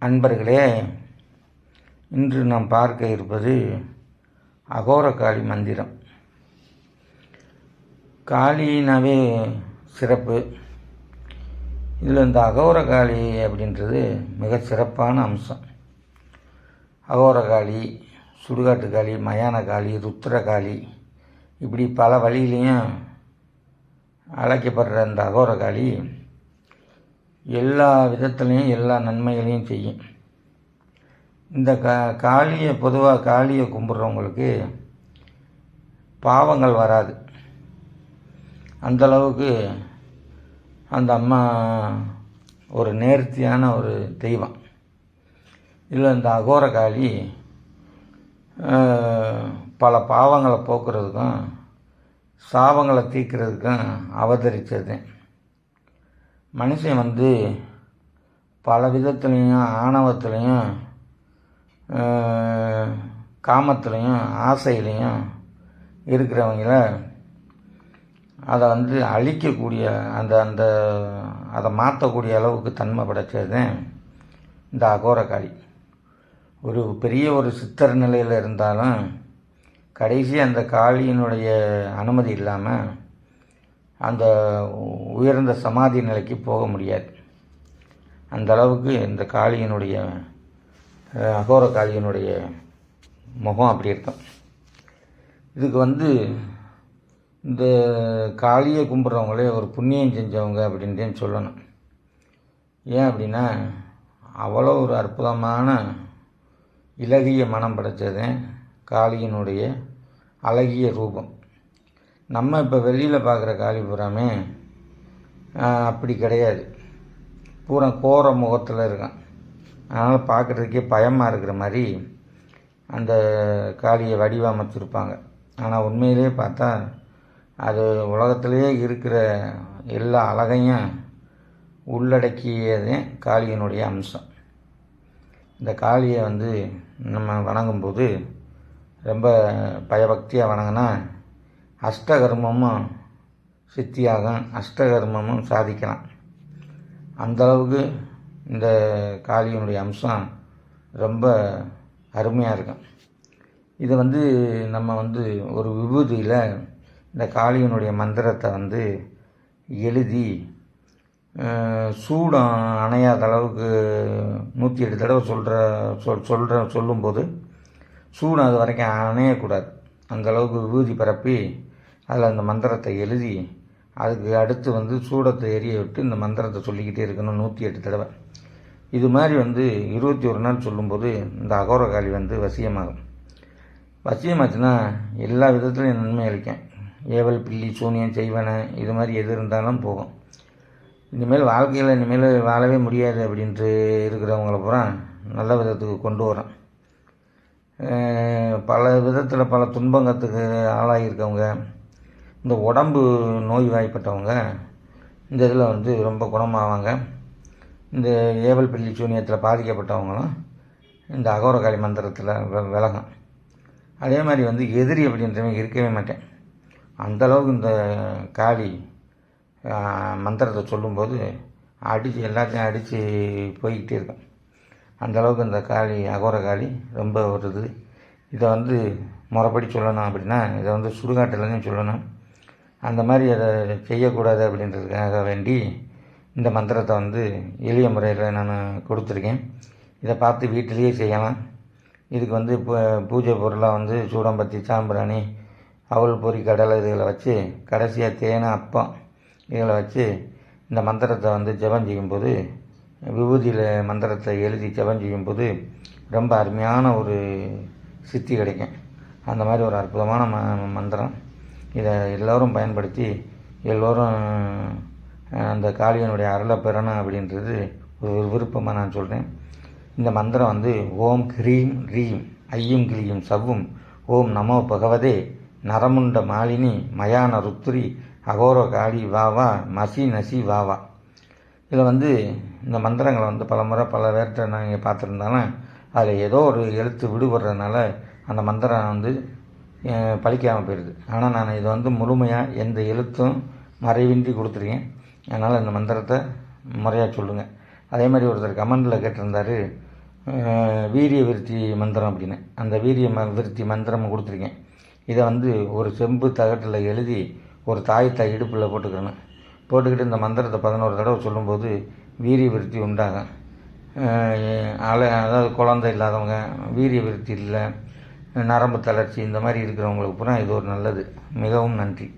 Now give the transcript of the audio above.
அன்பர்களே இன்று நாம் பார்க்க இருப்பது அகோரகாளி மந்திரம். காளினாவே சிறப்பு. இதில் இந்த அகோரகாளி அப்படின்றது மிக சிறப்பான அம்சம். அகோரகாளி சுடுகாட்டு காளி மயான காளி ருத்ரகாளி இப்படி பல வழியிலையும் அழைக்கப்படுற இந்த அகோரகாளி எல்லா விதத்துலேயும் எல்லா நன்மைகளையும் செய்யும். இந்த கா காளியை பொதுவாக காளியை கும்பிட்றவங்களுக்கு பாவங்கள் வராது. அந்தளவுக்கு அந்த அம்மா ஒரு நேர்த்தியான ஒரு தெய்வம். இதில் இந்த அகோர காளி பல பாவங்களை போக்குறதுக்கும் சாபங்களை தீர்க்கிறதுக்கும் அவதரித்தது மனுஷன் வந்து பல விதத்துலேயும் ஆணவத்துலேயும் காமத்துலேயும் ஆசையிலையும் இருக்கிறவங்கள அதை வந்து அழிக்கக்கூடிய அந்த அந்த அதை மாற்றக்கூடிய அளவுக்கு தன்மை படைச்சது இந்த அகோரகாளி ஒரு பெரிய ஒரு சித்தர் நிலையில் இருந்தாலும் கடைசி அந்த காளியினுடைய அனுமதி இல்லாமல் அந்த உயர்ந்த சமாதி நிலைக்கு போக முடியாது. அந்த அளவுக்கு இந்த காளியினுடைய அகோர காளியினுடைய முகம் அப்படி இருக்கும். இதுக்கு வந்து இந்த காளியை கும்பிட்றவங்களே ஒரு புண்ணியம் செஞ்சவங்க அப்படின்ட்டு சொல்லணும். ஏன் அப்படின்னா அவ்வளோ ஒரு அற்புதமான இலகிய மனம் படைச்சது காளியினுடைய அழகிய ரூபம். நம்ம இப்போ வெளியில் பார்க்குற காளி பூராமே அப்படி கிடையாது. பூரா கோர முகத்தில் இருக்கான். அதனால் பார்க்குறதுக்கே பயமாக இருக்கிற மாதிரி அந்த காளியை வடிவமைச்சிருப்பாங்க. ஆனால் உண்மையிலே பார்த்தா அது உலகத்திலேயே இருக்கிற எல்லா அழகையும் உள்ளடக்கியதே காளியினுடைய அம்சம். இந்த காளியை வந்து நம்ம வணங்கும்போது ரொம்ப பயபக்தியாக வணங்கினா அஷ்டகர்மமும் சித்தியாகும் அஷ்டகர்மமும் சாதிக்கலாம். அந்தளவுக்கு இந்த காளியினுடைய அம்சம் ரொம்ப அருமையாக இருக்கும். இது வந்து நம்ம வந்து ஒரு விபூதியில் இந்த காளியினுடைய மந்திரத்தை வந்து எழுதி சூடம் அணையாத அளவுக்கு நூற்றி எட்டு தடவை சொல்கிற சொல் சொல்கிற சொல்லும்போது சூடம் அது வரைக்கும் அணையக்கூடாது. அந்தளவுக்கு விபூதி பரப்பி அதில் அந்த மந்திரத்தை எழுதி அதுக்கு அடுத்து வந்து சூடத்தை எரிய விட்டு இந்த மந்திரத்தை சொல்லிக்கிட்டே இருக்கணும் நூற்றி எட்டு தடவை. இது மாதிரி வந்து இருபத்தி ஒரு நாள் சொல்லும்போது இந்த அகோரகாளி வந்து வசியமாகும். வசியமாச்சுன்னா எல்லா விதத்துலையும் நன்மை அளிக்கும். ஏவல் பில்லி சூனியம் செய்வன இது மாதிரி எது இருந்தாலும் போகும். இனிமேல் வாழ்க்கையில் இனிமேல் வாழவே முடியாது அப்படின்ட்டு இருக்கிறவங்கள பூரா நல்ல விதத்துக்கு கொண்டு வரோம். பல விதத்தில் பல துன்பங்கத்துக்கு ஆளாகியிருக்கவங்க இந்த உடம்பு நோய் வாய்ப்பட்டவங்க இந்த இதில் வந்து ரொம்ப குணமாவாங்க. இந்த ஏவல் பள்ளி சூனியத்தில் பாதிக்கப்பட்டவங்களும் இந்த அகோரகாளி மந்திரத்தில் விலகும். அதே மாதிரி வந்து எதிரி அப்படின்றவங்க இருக்கவே மாட்டேன். அந்தளவுக்கு இந்த காளி மந்திரத்தை சொல்லும்போது அடித்து எல்லாத்தையும் அடித்து போய்கிட்டே இருக்கும். அந்தளவுக்கு இந்த காளி அகோர காளி ரொம்ப வருது இதை வந்து முறைப்படி சொல்லணும் அப்படின்னா இதை வந்து சுடுகாட்டிலேருந்து சொல்லணும். அந்த மாதிரி அதை செய்யக்கூடாது அப்படின்றதுக்காக வேண்டி இந்த மந்திரத்தை வந்து எளிய முறையில் நான் கொடுத்துருக்கேன். இதை பார்த்து வீட்டிலேயே செய்யலாம் இதுக்கு வந்து இப்போ பூஜை பொருளாக வந்து சூடம்பத்தி சாம்பிராணி அவல் பொறி கடலை இதுகளை வச்சு கடைசியாக தேனை அப்பம் இதில் வச்சு இந்த மந்திரத்தை வந்து ஜபம் செய்யும்போது விபூதியில் மந்திரத்தை எழுதி ஜபம் செய்யும்போது ரொம்ப அருமையான ஒரு சித்தி கிடைக்கும். அந்த மாதிரி ஒரு அற்புதமான ம மந்திரம். இதை எல்லோரும் பயன்படுத்தி எல்லோரும் அந்த காளியனுடைய அருளை பெறணும் அப்படின்றது ஒரு விருப்பமாக நான் சொல்கிறேன் இந்த மந்திரம் வந்து ஓம் ஹ்ரீம் ரீம் ஐயும் கிளியும் சவ்வும் ஓம் நமோ பகவதே நரமுண்ட மாலினி மயான ருத்ரி அகோர காளி வாவா மசி நசி வாவா இதில் வந்து இந்த மந்திரங்களை வந்து பல முறை பல பேர்கிட்ட நாங்கள் பார்த்துருந்தாலும் அதில் ஏதோ ஒரு எழுத்து விடுபடுறதுனால அந்த மந்திரம் வந்து பழிக்காமல் போயிடுது ஆனால் நான் இதை வந்து முழுமையாக எந்த எழுத்தும் மறைவின்றி கொடுத்துருக்கேன். அதனால் இந்த மந்திரத்தை முறையாக சொல்லுங்கள் அதே மாதிரி ஒருத்தர் கமெண்டில் கேட்டிருந்தார் வீரிய விருத்தி மந்திரம் அப்படின்னு. அந்த வீரிய ம விருத்தி மந்திரம் கொடுத்துருக்கேன். இதை வந்து ஒரு செம்பு தகட்டில் எழுதி ஒரு தாய் தாய் இடுப்பில் போட்டுக்கணும். போட்டுக்கிட்டு இந்த மந்திரத்தை பதினோரு தடவை சொல்லும்போது வீரிய விருத்தி உண்டாகும். அலை அதாவது குழந்தை இல்லாதவங்க வீரிய விருத்தி இல்லை. நரம்பு தளர்ச்சி இந்த மாதிரி இருக்கிறவங்களுக்கு பூரா இது ஒரு நல்லது. மிகவும் நன்றி.